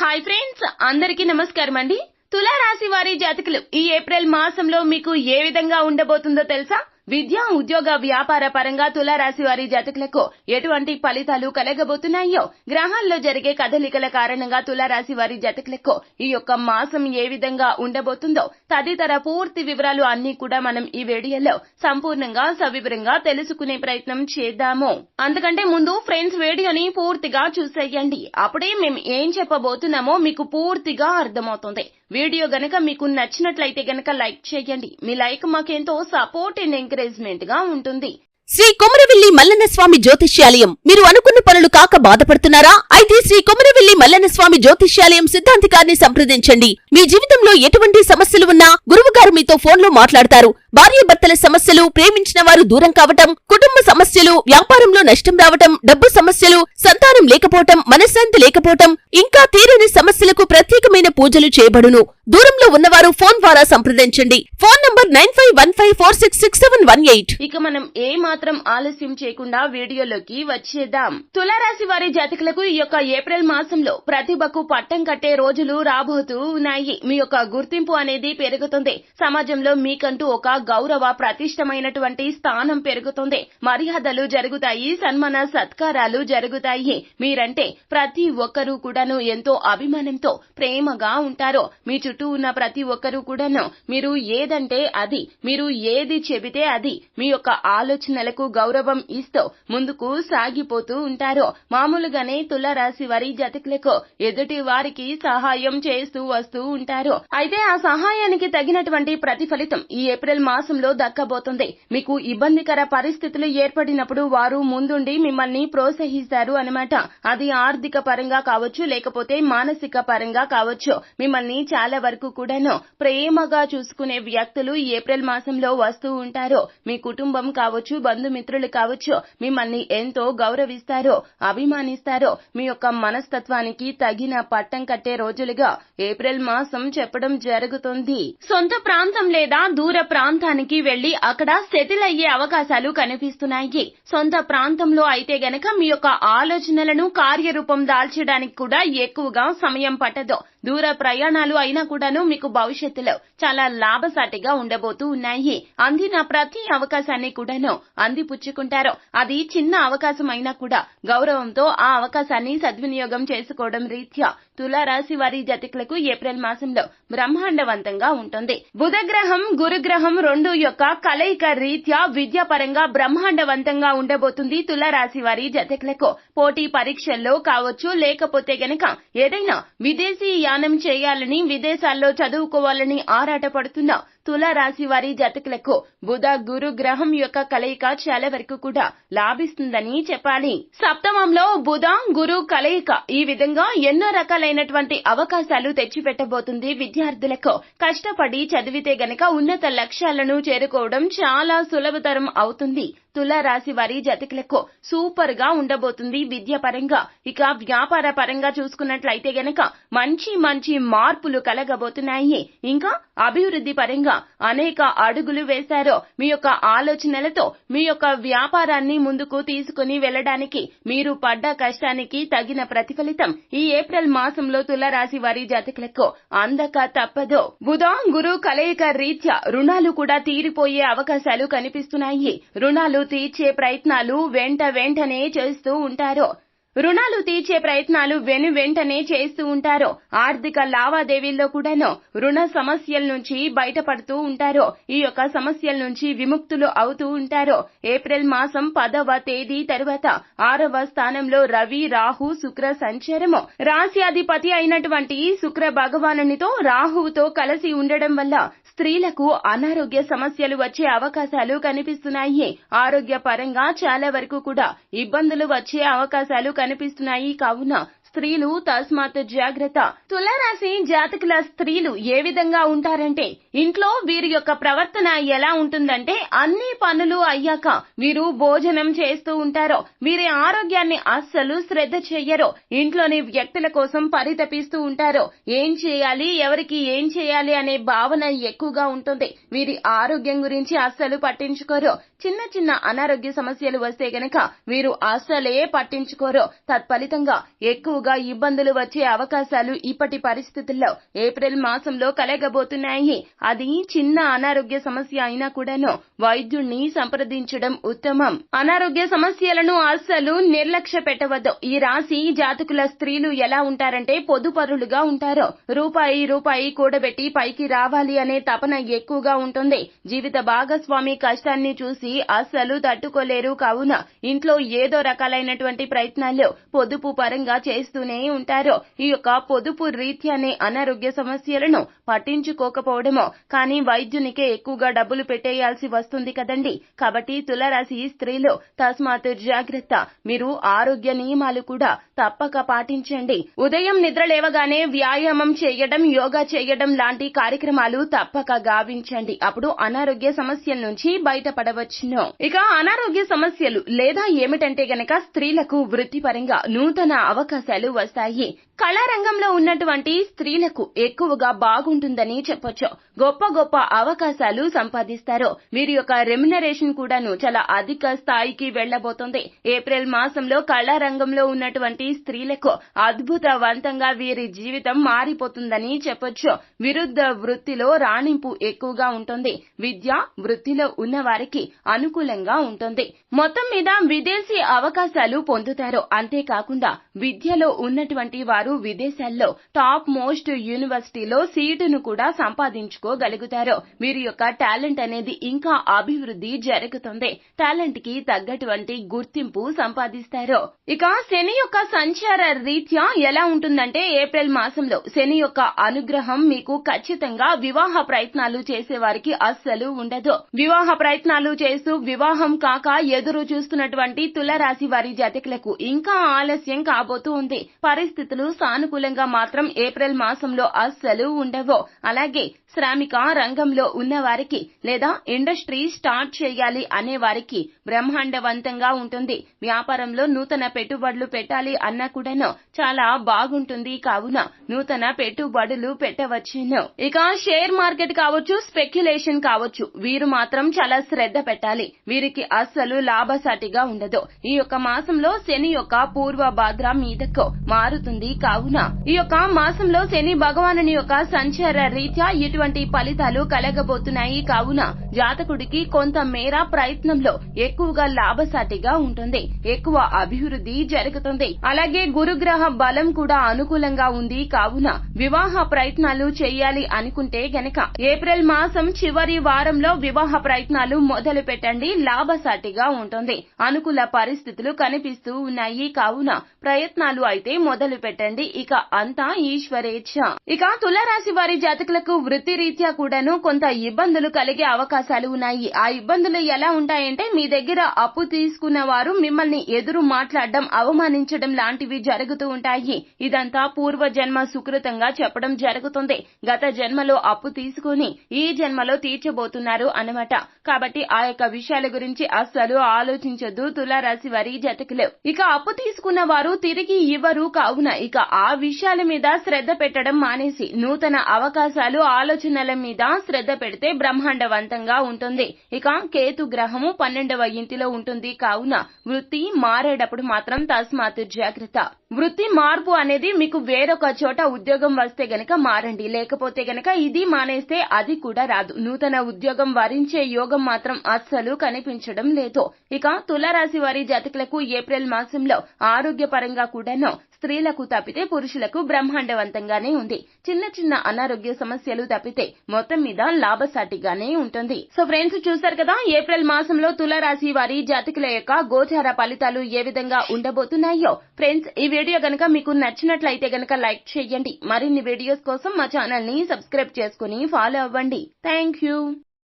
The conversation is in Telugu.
హాయ్ ఫ్రెండ్స్ అందరికీ నమస్కారం అండి. తులారాశి వారి జాతకులు ఈ ఏప్రిల్ మాసంలో మీకు ఏ విధంగా ఉండబోతుందో తెలుసా? విద్య ఉద్యోగ వ్యాపార పరంగా తులారాశి వారి జాతకులకు ఎటువంటి ఫలితాలు కలగబోతున్నాయో గ్రహాల్లో జరిగే కదలికల కారణంగా తులారాశి వారి జాతకులకు ఈ యొక్క మాసం ఏ విధంగా ఉండబోతుందో తదితర పూర్తి వివరాలు అన్ని కూడా మనం ఈ వీడియోలో సంపూర్ణంగా సవివరంగా తెలుసుకునే ప్రయత్నం చేద్దాము. అందుకంటే ముందు ఫ్రెండ్స్ వీడియోని పూర్తిగా చూసేయండి. అప్పుడే మేము ఏం చెప్పబోతున్నామో మీకు పూర్తిగా అర్థమవుతుంది. వీడియో గనక మీకు నచ్చినట్లయితే గనక లైక్ చేయండి. మీ లైక్ మాకెంతో సపోర్ట్ అండ్ ఎంకరేజ్మెంట్గా ఉంటుంది. శ్రీ కొమరవెల్లి మల్లన్న స్వామి జ్యోతిష్యాలయం. మీరు అనుకున్న పనులు కాక బాధపడుతున్నారా? అయితే శ్రీ కొమరవెల్లి మల్లన్న స్వామి జ్యోతిష్యాలయం సిద్ధాంతికారిని సంప్రదించండి. మీ జీవితంలో ఎటువంటి సమస్యలు ఉన్నా గురువు గారు మీతో ఫోన్లో మాట్లాడతారు భార్యాభర్తల సమస్యలు ప్రేమించిన వారు దూరం కావటం కుటుంబ సమస్యలు వ్యాపారంలో నష్టం రావటం డబ్బు సమస్యలు సంతానం లేకపోవటం మనశ్శాంతి లేకపోవటం ఇంకా తీరని సమస్యలకు ప్రత్యేకమైన పూజలు చేయబడును. దూరంలో ఉన్నవారు ఫోన్ ద్వారా సంప్రదించండి. Phone number nine five one five four six six seven one eight. ఇక మనం ఏ మాత్రం ఆలస్యం చేయకుండా వీడియోలోకి వచ్చేద్దాం. తులారాశి వారి జాతకులకు ఈ యొక్క ఏప్రిల్ మాసంలో ప్రతిభకు పట్టం కట్టే రోజులు రాబోతూ ఉన్నాయి. మీ యొక్క గుర్తింపు అనేది పెరుగుతుంది. సమాజంలో మీకంటూ ఒక గౌరవ ప్రతిష్టమైనటువంటి స్థానం పెరుగుతుంది. మర్యాదలు జరుగుతాయి సన్మాన సత్కారాలు జరుగుతాయి. మీరంటే ప్రతి ఒక్కరూ కూడాను ఎంతో అభిమానంతో ప్రేమగా ఉంటారో మీ చుట్టూ ఉన్న ప్రతి ఒక్కరూ కూడాను మీరు ఏదంటే అది మీరు ఏది చెబితే అది మీ యొక్క ఆలోచనలకు గౌరవం ఇస్తూ ముందుకు సాగిపోతూ ఉంటారో మామూలుగానే తులరాశి వారి జతకులకు ఎదుటి వారికి సహాయం చేస్తూ వస్తూ ఉంటారు. అయితే ఆ సహాయానికి తగినటువంటి ప్రతిఫలితం ఈ ఏప్రిల్ మాసంలో దక్కబోతుంది. మీకు ఇబ్బందికర పరిస్థితులు ఏర్పడినప్పుడు వారు ముందుండి మిమ్మల్ని ప్రోత్సహిస్తారు అనమాట అది ఆర్థిక పరంగా కావచ్చు లేకపోతే మానసిక పరంగా కావచ్చు. మిమ్మల్ని చాలా వరకు కూడాను ప్రేమగా చూసుకునే వ్యక్తులు ఏప్రిల్ మాసంలో వస్తూ ఉంటారు. మీ కుటుంబం కావచ్చు బంధుమిత్రులు కావచ్చు మిమ్మల్ని ఎంతో గౌరవిస్తారో అభిమానిస్తారో. మీ యొక్క మనస్తత్వానికి తగిన పట్టం కట్టే రోజులుగా ఏప్రిల్ మాసం చెప్పడం జరుగుతుంది. సొంత ప్రాంతం లేదా దూర ప్రాంతానికి వెళ్ళి అక్కడ సెటిల్ అయ్యే అవకాశాలు కనిపిస్తున్నాయి. సొంత ప్రాంతంలో అయితే గనక మీ యొక్క ఆలోచనలను కార్యరూపం దాల్చడానికి కూడా ఎక్కువగా సమయం పట్టదు. దూర ప్రయాణాలు అయినా కూడాను మీకు భవిష్యత్తులో చాలా లాభసాటిగా ఉండబోతూ ఉన్నాయి. అందిన ప్రతి అవకాశాన్ని కూడాను అందిపుచ్చుకుంటారు. అది చిన్న అవకాశం అయినా కూడా గౌరవంతో ఆ అవకాశాన్ని సద్వినియోగం చేసుకోవడం రీత్యా తులారాశి వారి జతికులకు ఏప్రిల్ మాసంలో బ్రహ్మాండవంతంగా ఉంటుంది. బుధగ్రహం గురుగ్రహం రెండు యొక్క కలయిక రీత్యా విద్యాపరంగా బ్రహ్మాండవంతంగా ఉండబోతుంది తులారాశి వారి జతకులకు. పోటీ పరీక్షల్లో కావచ్చు లేకపోతే వెనుక ఏదైనా విదేశీ యానం చేయాలని విదేశాల్లో చదువుకోవాలని ఆరాటపడుతున్న తులారాశి వారి జతకులకు బుధ గురు గ్రహం యొక్క కలయిక చాలా వరకు కూడా లాభిస్తుందని చెప్పాలి. సప్తమంలో బుధ గురు కలయిక ఈ విధంగా ఎన్నో రకాలైనటువంటి అవకాశాలు తెచ్చిపెట్టబోతుంది విద్యార్థులకు. కష్టపడి చదివితే గనక ఉన్నత లక్ష్యాలను చేరుకోవడం చాలా సులభతరం అవుతుంది. తులారాశి వారి జతకులకు సూపర్గా ఉండబోతుంది విద్య పరంగా. ఇక వ్యాపార పరంగా చూసుకున్నట్లయితే గనక మంచి మంచి మార్పులు కలగబోతున్నాయి. ఇంకా అభివృద్ధి పరంగా అనేక అడుగులు వేశారో మీ యొక్క ఆలోచనలతో మీ యొక్క వ్యాపారాన్ని ముందుకు తీసుకుని వెళ్ళడానికి మీరు పడ్డ కష్టానికి తగిన ప్రతిఫలితం ఈ ఏప్రిల్ మాసంలో తులారాశి వారి జాతకులకు అందక తప్పదు. బుధ గురు కలయిక రీత్యా రుణాలు కూడా తీరిపోయే అవకాశాలు కనిపిస్తున్నాయి. రుణాలు తీర్చే ప్రయత్నాలు వెంట వెంటనే చేస్తూ ఉంటారు. రుణాలు తీర్చే ప్రయత్నాలు వెను వెంటనే చేస్తూ ఉంటారు ఆర్థిక లావాదేవీల్లో కూడాను రుణ సమస్యల నుంచి బయటపడుతూ ఉంటారో ఈ యొక్క సమస్యల నుంచి విముక్తులు అవుతూ ఉంటారో ఏప్రిల్ మాసం పదవ తేదీ తరువాత ఆరవ స్థానంలో రవి రాహు శుక్ర సంచారము. రాశ్యాధిపతి అయినటువంటి శుక్ర భగవానునితో రాహువుతో కలిసి ఉండడం వల్ల స్త్రీలకు అనారోగ్య సమస్యలు వచ్చే అవకాశాలు కనిపిస్తున్నాయి. ఆరోగ్య పరంగా చాలా వరకు కూడా ఇబ్బందులు వచ్చే అవకాశాలు కనిపిస్తున్నాయి. కావున స్త్రీలు తస్మాత్ జాగ్రత్త. తులారాశి జాతకుల స్త్రీలు ఏ విధంగా ఉంటారంటే ఇంట్లో వీరి యొక్క ప్రవర్తన ఎలా ఉంటుందంటే అన్ని పనులు అయ్యాక వీరు భోజనం చేస్తూ ఉంటారో వీరి ఆరోగ్యాన్ని అస్సలు శ్రద్ధ చెయ్యరో ఇంట్లోని వ్యక్తుల కోసం పరితపిస్తూ ఉంటారో ఏం చేయాలి ఎవరికి ఏం చేయాలి అనే భావన ఎక్కువగా ఉంటుంది. వీరి ఆరోగ్యం గురించి అస్సలు పట్టించుకోరు చిన్న చిన్న అనారోగ్య సమస్యలు వస్తే గనక వీరు అస్సలే పట్టించుకోరు. తత్ఫలితంగా ఎక్కువ ఎక్కువగా ఇబ్బందులు వచ్చే అవకాశాలు ఇప్పటి పరిస్థితుల్లో ఏప్రిల్ మాసంలో కలగబోతున్నాయి. అది చిన్న అనారోగ్య సమస్య అయినా కూడాను వైద్యుణ్ణి సంప్రదించడం ఉత్తమం. అనారోగ్య సమస్యలను అస్సలు నిర్లక్ష్య పెట్టవద్దు. ఈ రాశి జాతకుల స్త్రీలు ఎలా ఉంటారంటే పొదుపరులుగా ఉంటారు. రూపాయి రూపాయి కూడబెట్టి పైకి రావాలి అనే తపన ఎక్కువగా ఉంటుంది. జీవిత భాగస్వామి కష్టాన్ని చూసి అస్సలు తట్టుకోలేరు. కావున ఇంట్లో ఏదో రకాలైనటువంటి ప్రయత్నాలు పొదుపు పరంగా చేస్తూనే ఉంటారు. ఈ యొక్క పొదుపు రీత్యానే అనారోగ్య సమస్యలను పట్టించుకోకపోవడమో కానీ వైద్యునికే ఎక్కువగా డబ్బులు పెట్టేయాల్సి వస్తుంది కదండి. కాబట్టి తులరాశి స్త్రీలు తస్మాత్ జాగ్రత్త. మీరు ఆరోగ్య నియమాలు కూడా తప్పక పాటించండి. ఉదయం నిద్ర లేవగానే వ్యాయామం చేయడం యోగా చేయడం లాంటి కార్యక్రమాలు తప్పక గావించండి. అప్పుడు అనారోగ్య సమస్యల నుంచి బయటపడవచ్చును. ఇక అనారోగ్య సమస్యలు లేదా ఏమిటంటే గనక స్త్రీలకు వృత్తిపరంగా నూతన అవకాశాలు వస్తాయి. కళారంగంలో ఉన్నటువంటి స్త్రీలకు ఎక్కువగా బాగుంటుందని చెప్పొచ్చు. గొప్ప గొప్ప అవకాశాలు సంపాదిస్తారు. వీరి యొక్క రెమ్యునరేషన్ కూడాను చాలా అధిక స్థాయికి వెళ్ళబోతోంది ఏప్రిల్ మాసంలో కళారంగంలో ఉన్నటువంటి స్త్రీలకు అద్భుతవంతంగా వీరి జీవితం మారిపోతుందని చెప్పొచ్చు. విరుద్ధ వృత్తిలో రాణింపు ఎక్కువగా ఉంటుంది. విద్య వృత్తిలో ఉన్న వారికి అనుకూలంగా ఉంటుంది. మొత్తం మీద విదేశీ అవకాశాలు పొందుతారు. అంతేకాకుండా విద్యలో ఉన్నటువంటి వారు విదేశాల్లో టాప్ మోస్ట్ యూనివర్సిటీలో సీటును కూడా సంపాదించుకోగలుగుతారు. వీరి యొక్క టాలెంట్ అనేది ఇంకా అభివృద్ధి జరుగుతుంది. టాలెంట్కి తగ్గటువంటి గుర్తింపు సంపాదిస్తారు. ఇక శని యొక్క సంచార రీత్యా ఎలా ఉంటుందంటే ఏప్రిల్ మాసంలో శని యొక్క అనుగ్రహం మీకు ఖచ్చితంగా వివాహ ప్రయత్నాలు చేసే వారికి అస్సలు ఉండదు. వివాహ ప్రయత్నాలు చేస్తూ వివాహం కాక ఎదురు చూస్తున్నటువంటి తులరాశి వారి జాతకులకు ఇంకా ఆలస్యం కాబోతూ ఉంది. పరిస్థితులు సానుకూలంగా మాత్రం ఏప్రిల్ మాసంలో అస్సలు ఉండవు. అలాగే శ్రామిక రంగంలో ఉన్న వారికి లేదా ఇండస్ట్రీ స్టార్ట్ చేయాలి అనే వారికి బ్రహ్మాండవంతంగా ఉంటుంది. వ్యాపారంలో నూతన పెట్టుబడులు పెట్టాలి అన్నా కూడాను చాలా బాగుంటుంది. కావున నూతన పెట్టుబడులు పెట్టవచ్చును. ఇక షేర్ మార్కెట్ కావచ్చు స్పెక్యులేషన్ కావచ్చు వీరు మాత్రం చాలా శ్రద్ధ పెట్టాలి. వీరికి అస్సలు లాభసాటిగా ఉండదు. ఈ యొక్క మాసంలో శని యొక్క పూర్వ భాద్ర మీదకు మారుతుంది. కావున ఈ యొక్క మాసంలో శని భగవానుని యొక్క సంచార రీత్యా ఇటువంటి ఫలితాలు కలగబోతున్నాయి. కావున జాతకుడికి కొంత మేర ప్రయత్నంలో ఎక్కువగా లాభసాటిగా ఉంటుంది. ఎక్కువ అభివృద్ధి జరుగుతుంది. అలాగే గురుగ్రహ బలం కూడా అనుకూలంగా ఉంది. కావున వివాహ ప్రయత్నాలు చేయాలి అనుకుంటే గనక ఏప్రిల్ మాసం చివరి వారంలో వివాహ ప్రయత్నాలు మొదలు పెట్టండి. లాభసాటిగా ఉంటుంది. అనుకూల పరిస్థితులు కనిపిస్తూ ఉన్నాయి. కావున ప్రయత్నాలు అయితే మొదలు పెట్టండి. ఇక అంతా ఈశ్వరేచ్ఛ. ఇక తులరాశి వారి జాతకులకు వృత్తి రీత్యా కూడాను కొంత ఇబ్బందులు కలిగే అవకాశాలు ఉన్నాయి. ఆ ఇబ్బందులు ఎలా ఉంటాయంటే మీ దగ్గర అప్పు తీసుకున్న వారు మిమ్మల్ని ఎదురు మాట్లాడడం అవమానించడం లాంటివి జరుగుతూ ఉంటాయి. ఇదంతా పూర్వ జన్మ సుకృతంగా చెప్పడం జరుగుతుంది. గత జన్మలో అప్పు తీసుకుని ఈ జన్మలో తీర్చబోతున్నారు అన్నమాట. కాబట్టి ఆ యొక్క విషయాల గురించి అస్సలు ఆలోచించొద్దు తులారాశి వారి జతకులు. ఇక అప్పు తీసుకున్న వారు తిరిగి ఇవ్వరు కావున ఇక ఆ విషయాల మీద శ్రద్ధ పెట్టడం మానేసి నూతన అవకాశాలు ఆలోచనల మీద శ్రద్ధ పెడితే బ్రహ్మాండవంతంగా ఉంటుంది. ఇక కేతు గ్రహము పన్నెండవ ఇంటిలో ఉంటుంది. కావున వృత్తి మారేటప్పుడు మాత్రం తస్మాత్ జాగ్రత్త. వృత్తి మార్పు అనేది మీకు వేరొక చోట ఉద్యోగం వస్తే గనక మారండి. లేకపోతే గనక ఇది మానేస్తే అది కూడా రాదు. నూతన ఉద్యోగం వరించే యోగం మాత్రం అస్సలు కనిపించడం లేదు. ఇక తులరాశి వారి జాతకులకు ఏప్రిల్ మాసంలో ఆరోగ్యపరంగా కూడాను స్త్రీలకు తప్పితే పురుషులకు బ్రహ్మాండవంతంగానే ఉంది. చిన్న చిన్న అనారోగ్య సమస్యలు తప్పితే మొత్తం మీద లాభసాటిగానే ఉంటుంది. సో ఫ్రెండ్స్ చూసారు కదా ఏప్రిల్ మాసంలో తులరాశి వారి జాతకుల యొక్క గోచార ఫలితాలు ఏ విధంగా ఉండబోతున్నాయో. ఫ్రెండ్స్ ఈ వీడియో గనక మీకు నచ్చినట్లయితే గనక లైక్ చేయండి. మరిన్ని వీడియోస్ కోసం మా ఛానల్ని సబ్స్క్రైబ్ చేసుకుని ఫాలో అవ్వండి. Thank you.